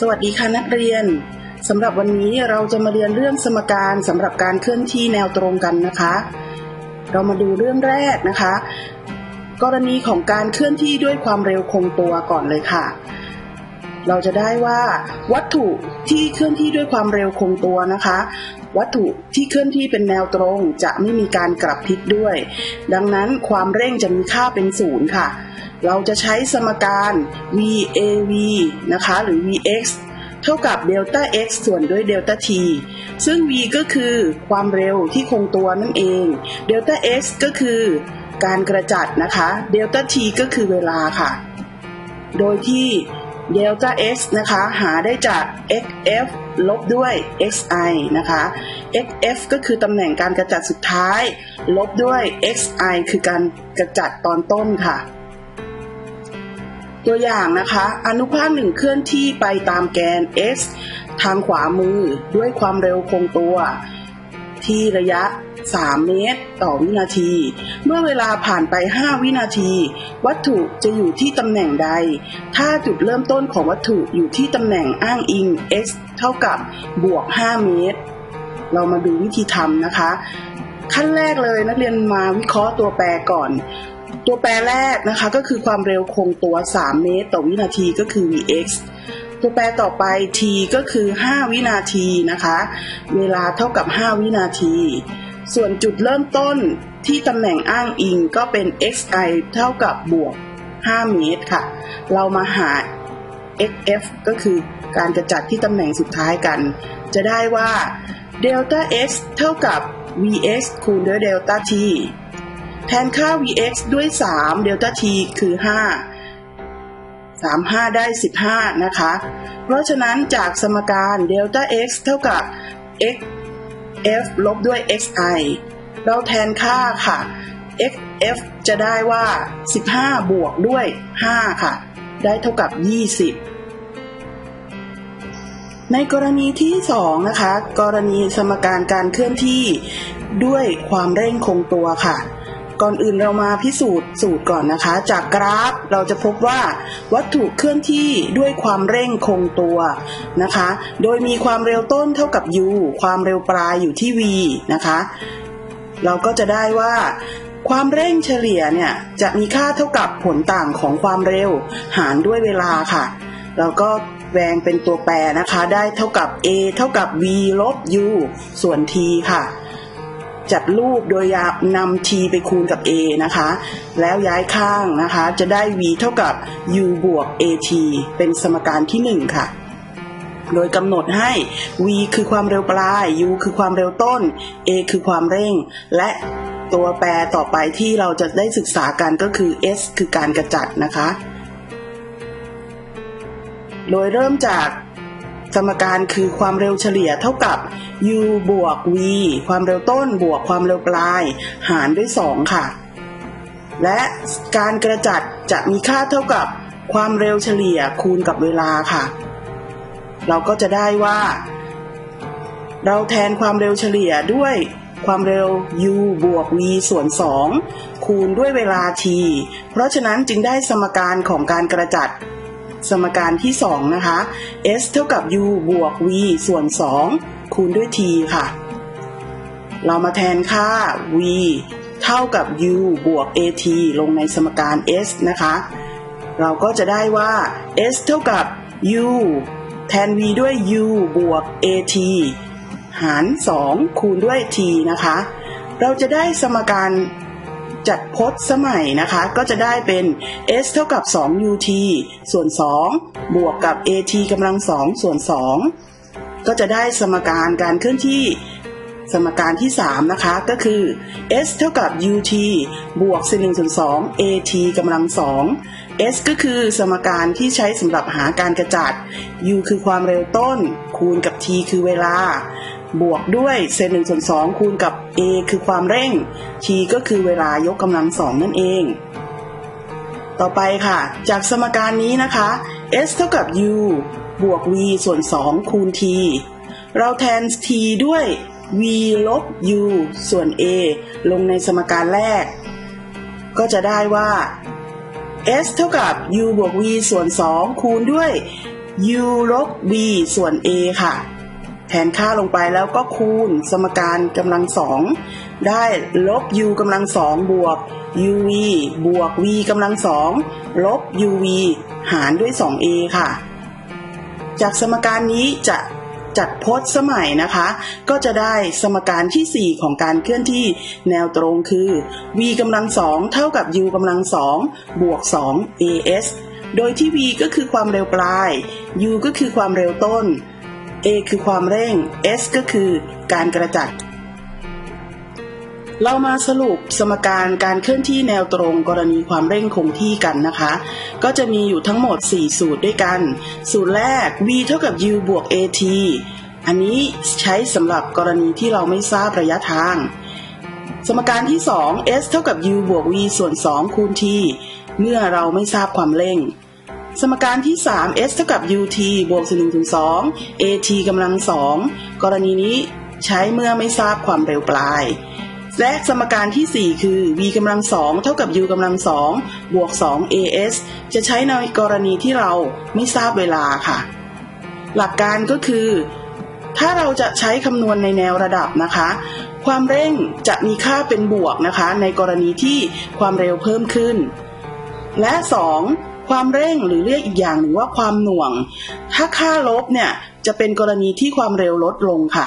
สวัสดีค่ะนักเรียนสำหรับวันนี้เราจะมาเรียนเรื่องสมการสำหรับการเคลื่อนที่แนวตรงกันนะคะ เรามาดูเรื่องแรกนะคะ กรณีของการเคลื่อนที่ด้วยความเร็วคงตัวก่อนเลยค่ะ เราจะได้ว่า วัตถุที่เคลื่อนที่ด้วยความเร็วคงตัวนะคะ วัตถุที่เคลื่อนที่เป็นแนวตรงจะไม่มีการกลับทิศด้วย ดังนั้นความเร่งจะมีค่าเป็นศูนย์ค่ะ เราจะใช้สมการ VAV นะคะ หรือ Vx เท่ากับเดลต้า x ส่วนด้วยเดลต้า t ซึ่ง v ก็คือความเร็วที่คงตัวนั่นเองเดลต้า x ก็คือการกระจัดนะคะเดลต้า t ก็คือเวลาค่ะ โดยที่ เดลต้า x นะคะ หาได้จาก xf ลบด้วย xi นะคะ xf ก็คือตำแหน่งการกระจัดสุดท้าย ลบด้วย xi คือการกระจัดตอนต้นค่ะ ตัวอย่างนะคะ อนุภาคหนึ่งเคลื่อนที่ไปตามแกน x ทางขวามือด้วยความเร็วคงตัว ที่ระยะ 3 เมตร ต่อวินาที เมื่อเวลาผ่านไป 5 วินาที วัตถุจะอยู่ที่ตำแหน่งใด ถ้าจุดเริ่มต้นของวัตถุอยู่ที่ตำแหน่งอ้างอิง x เท่ากับบวก 5 เมตร เรามาดูวิธีทำนะคะ ขั้นแรกเลยนักเรียนมาวิเคราะห์ตัวแปรก่อนตัวแปรแรกนะคะก็คือความเร็วคงตัว 3 เมตร ต่อวินาทีก็คือ vx ตัวแปรต่อไป t ก็คือ 5 วินาทีนะคะ เวลาเท่ากับ 5 วินาที ส่วนจุดเริ่มต้นที่ตำแหน่งอ้างอิงก็เป็น xi เท่ากับบวก 5 เมตรค่ะ เรามาหา xf ก็คือการกระจัดที่ตำแหน่งสุดท้ายกัน จะได้ว่า delta x เท่ากับ vx คูณด้วย delta t แทนค่า vx ด้วย 3 delta t คือ 5 35 ได้ 15 นะคะ เพราะฉะนั้นจากสมการ delta x เท่ากับ x f ลบด้วย xi เราแทนค่าค่ะ x f จะได้ว่า 15 บวกด้วย 5 ค่ะ ได้เท่ากับ 20 ในกรณีที่ 2 นะคะ กรณีสมการการเคลื่อนที่ด้วยความเร่งคงตัวค่ะ ก่อนอื่นเรามาพิสูจน์สูตรก่อนนะคะ จากกราฟเราจะพบว่าวัตถุเคลื่อนที่ด้วยความเร่งคงตัวนะคะ โดยมีความเร็วต้นเท่ากับ u ความเร็วปลายอยู่ที่ v นะคะ เราก็จะได้ว่าความเร่งเฉลี่ยเนี่ยจะมีค่าเท่ากับผลต่างของความเร็วหารด้วยเวลาค่ะเราก็แวงเป็นตัวแปรนะคะ ได้เท่ากับ a เท่ากับ v ลบ u ส่วน t ค่ะ จัดรูปโดยนำ t ไปคูณกับ a นะคะ แล้วย้ายข้างนะคะ จะได้ v เท่ากับ u บวก at เป็นสมการที่ 1 ค่ะ โดยกำหนดให้ v คือความเร็วปลาย u คือความเร็วต้น a คือความเร่ง และตัวแปรต่อไปที่เราจะได้ศึกษากันก็คือ s คือการกระจัดนะคะ โดยเริ่มจากสมการคือความเร็วเฉลี่ยเท่ากับ u บวก v ความเร็วต้นบวกความเร็วปลาย หารด้วย 2 ค่ะ และการกระจัดจะมีค่าเท่ากับความเร็วเฉลี่ยคูณกับเวลาค่ะ เราก็จะได้ว่า เราแทนความเร็วเฉลี่ยด้วยความเร็ว u บวก v ส่วน 2 คูณด้วยเวลา t เพราะฉะนั้นจึงได้สมการของการกระจัด สมการที่ 2 นะคะ s เท่ากับ u บวก v ส่วน 2 คูณด้วย t ค่ะ เรามาแทนค่า v เท่ากับ u บวก at ลงในสมการ s นะคะ เราก็จะได้ว่า s เท่ากับ u แทน v ด้วย u บวก at หาร 2 คูณด้วย t นะคะ เราจะได้สมการจัดพจน์สมัยนะคะ ก็จะได้เป็น s เท่ากับ 2ut ส่วน 2 บวกกับ at กำลัง 2 ส่วน 2 ก็จะได้สมการการเคลื่อนที่สมการที่ 3 นะคะ ก็คือ s เท่ากับ ut บวกเศษ1ส่วน2 at กำลัง2 s ก็คือสมการที่ใช้สำหรับหาการกระจัด u คือความเร็วต้น คูณกับ t คือเวลา บวกด้วยเศษหนึ่งส่วนสองคูณกับ a คือความเร่ง t ก็คือเวลายกกำลังสองนั่นเอง ต่อไปค่ะ จากสมการนี้นะคะ s เท่ากับ u บวก v ส่วน 2 คูณ t เราแทน t ด้วย v ลบ u ส่วน a ลงในสมการแรก ก็จะได้ว่า s เท่ากับ u บวก v ส่วน 2 คูณด้วย u ลบ v ส่วน a ค่ะ แทนค่าลงไปแล้วก็คูณสมการกำลังสองได้ลบ u กำลังสองบวก uv บวก v กำลังสองลบ uv หารด้วย 2a ค่ะ จากสมการนี้จะจัดพจน์สมัยนะคะ ก็จะได้สมการที่ 4 ของการเคลื่อนที่แนวตรงคือ v กำลังสองเท่ากับ u กำลังสองบวก 2 as โดยที่ v ก็คือความเร็วปลาย u ก็คือความเร็วต้น a คือความเร่ง s ก็คือการกระจัด เรามาสรุปสมการการเคลื่อนที่แนวตรงกรณีความเร่งคงที่กันนะคะ ก็จะมีอยู่ทั้งหมด 4 สูตรด้วยกัน สูตรแรก v เท่ากับ u บวก at อันนี้ใช้สำหรับกรณีที่เราไม่ทราบระยะทาง สมการที่ 2 s เท่ากับ u บวก v ส่วน 2 คูณ t เมื่อเราไม่ทราบความเร่ง สมการที่ 3 s เท่ากับ ut บวก1ถึง2 at กำลัง 2 กรณีนี้ใช้เมื่อไม่ทราบความเร็วปลาย และสมการที่ 4 คือ v กำลัง2เท่ากับ u กำลัง2บวก 2 as จะใช้ในกรณีที่เราไม่ทราบเวลาค่ะ หลักการก็คือ ถ้าเราจะใช้คำนวณในแนวระดับนะคะ ความเร่งจะมีค่าเป็นบวกนะคะ ในกรณีที่ความเร็วเพิ่มขึ้น และ 2. ความเร่งหรือเรียกอีกอย่างหนึ่งว่าความหน่วง ถ้าค่าลบเนี่ยจะเป็นกรณีที่ความเร็วลดลงค่ะ